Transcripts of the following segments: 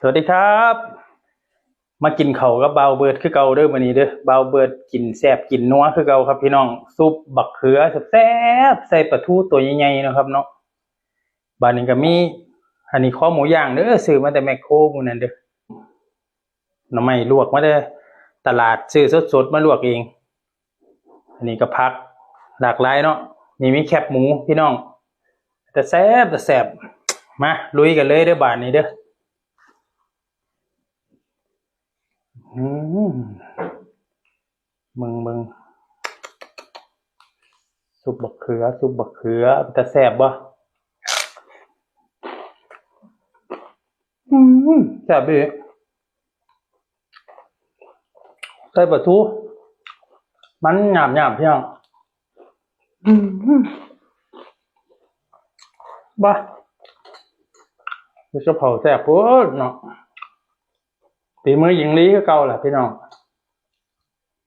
สวัสดีครับ มากินเขากับเบาเบิร์ดคือเก่าเด้อมื้อนี้เด้อเบาเบิร์ดกินแซบกินนัวคือเก่าครับพี่น้องซุปบักเขือแซ่บใส่ปลาทูตัวใหญ่ๆนะครับเนาะบานนี้ก็มีอันนี้ข้อหมูย่างเด้อซื้อมาแต่แมคโครมื้อนั้นเด้อหน่อไม้ลวกมาเด้อตลาดซื้อสดๆมาลวกเอง อันนี้ก็ผักหลากหลายเนาะนี่มีแคบหมูพี่น้องแต่แซ่บแต่แซบมาลุยกันเลยเด้อบานนี้เด้อ มมึงมึงซุปบักเขือซุปบักเขือจะแซ่บบ่อืมแซ่บดีใส่ปลาทูมันหยาบหยาบๆพี่น้องอืมบ้าจะเผาแซ่บปุ๊ดเนาะ ฝีมือหญิงลีก็เก่าแหละพี่น้อง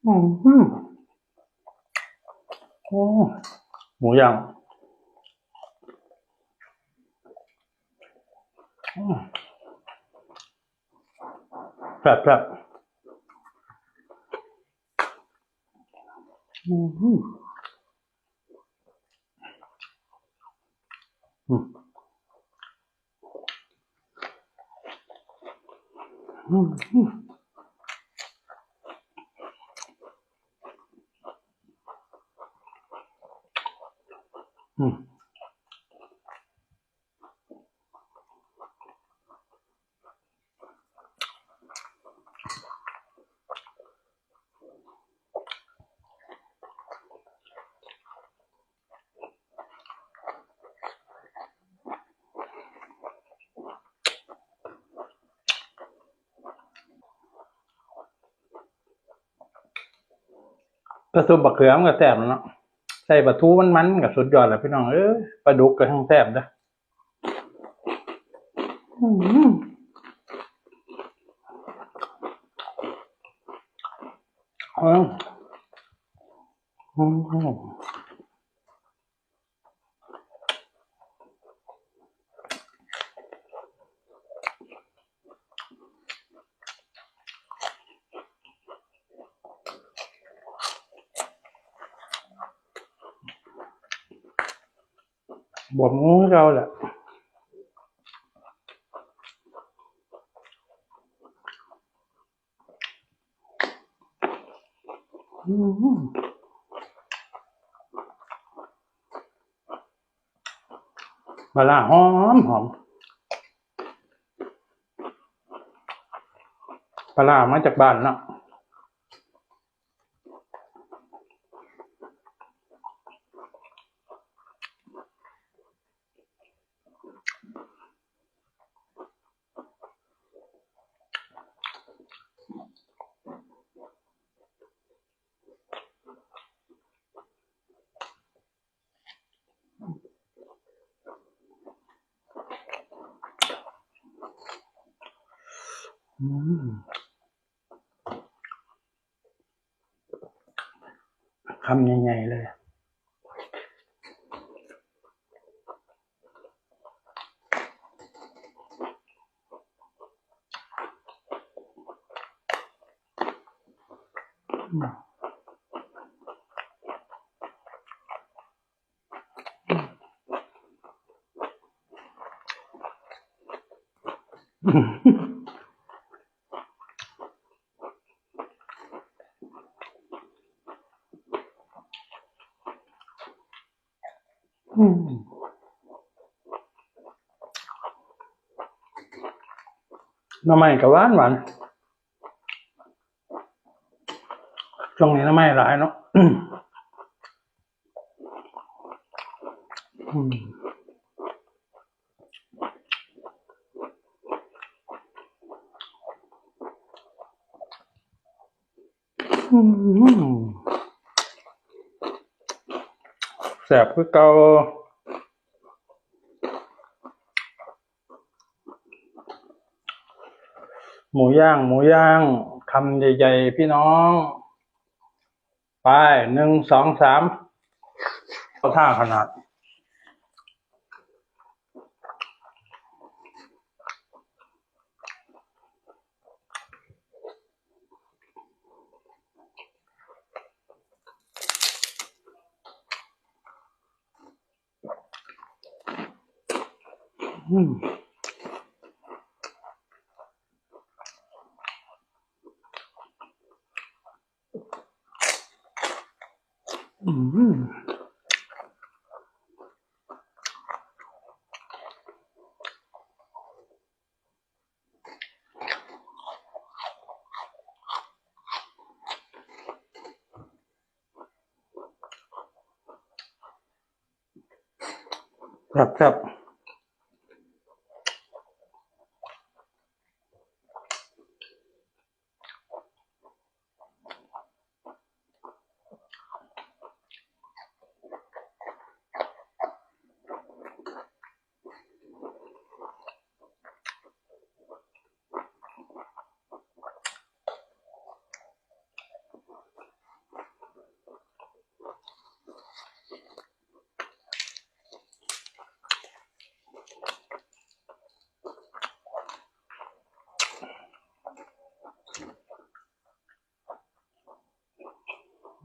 อืมอืมโอ้หมูย่างอืมแบบแบบอืมอืม อืม กระสุบบักเขือมันก็แซ่บแล้วเนาะใส่ปลาทูมันๆกับสุดยอดแหละพี่น้องเออปลาดุกก็ทั้งแซ่บนะอืมอืม บวมงูเราแหละอืมปลาร้าหอมหอมปลาร้ามาจากบ้านเนาะ คำใหญ่ๆเลยอืม อืมหน้ำไม้กับหวานห แสบคือเกาหมูย่าง หมูย่างคำใหญ่ๆ พี่น้อง ไปหนึ่งสองสามเอาท่าขนาด อ อืมอืมครับครับ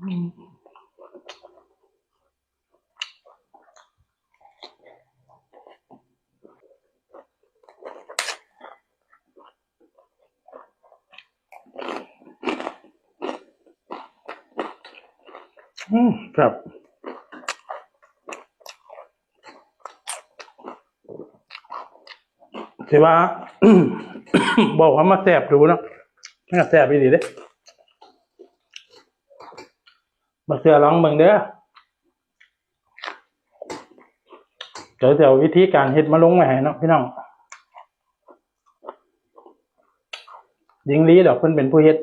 อืมครับถือว่าบอกว่ามาแสบดูเนาะน่แสบไปดีเด้ มาเสือลองเบิ่งเด้อเดี๋ยวเดี๋ยววิธีการเฮ็ดมาลงมาให้เนาะพี่น้องยิงลีดอกเพิ่นเป็นผู้เฮ็ด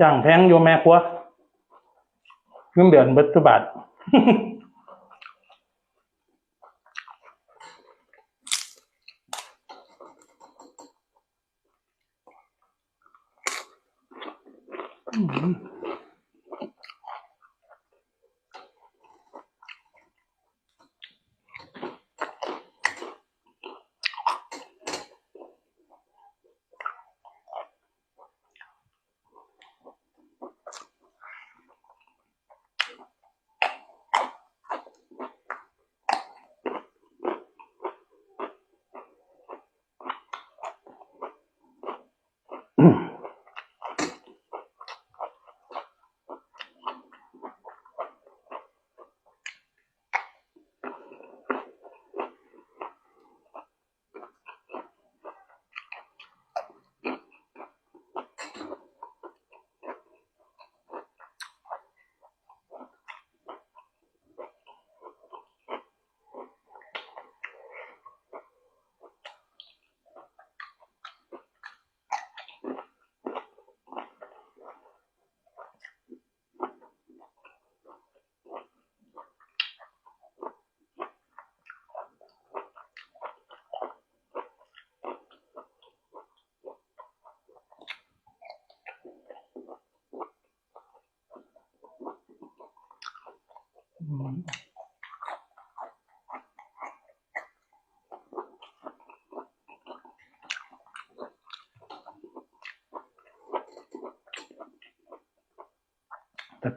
จ้างแพงอยู่แม่ครัวเงินเดือนเบิดตุบาท แ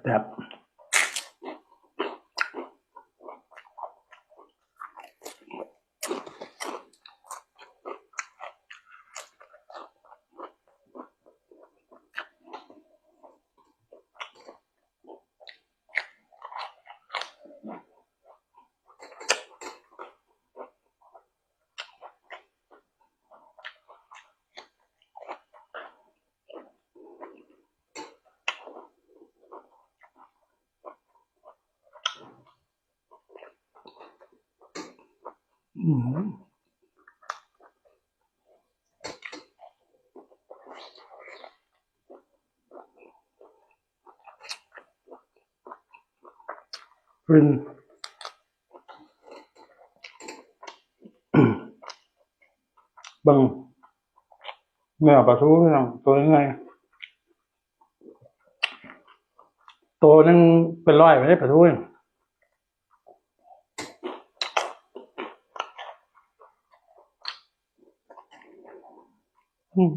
ซ่ บๆอืมฟินบังเนื้อปลาทูพี่น้องตัวยังไงตัวนึงเป็นร้อยไม่ได้ปลาทูเนี่ย อืม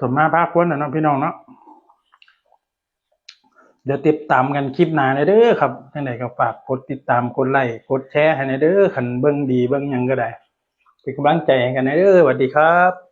สมมาภาคควนนะเนาะพี่น้องเนาะเดี๋ยวติดตามกันคลิปหน้าเลยเด้อครับทังไหนก็ฝากกดติดตามกดไลค์กดแชร์ให้ในเด้อขันเบิ้งดีเบิ้งยังก็ได้เป็นกำลังใจกันในเด้อสวัสดีครับ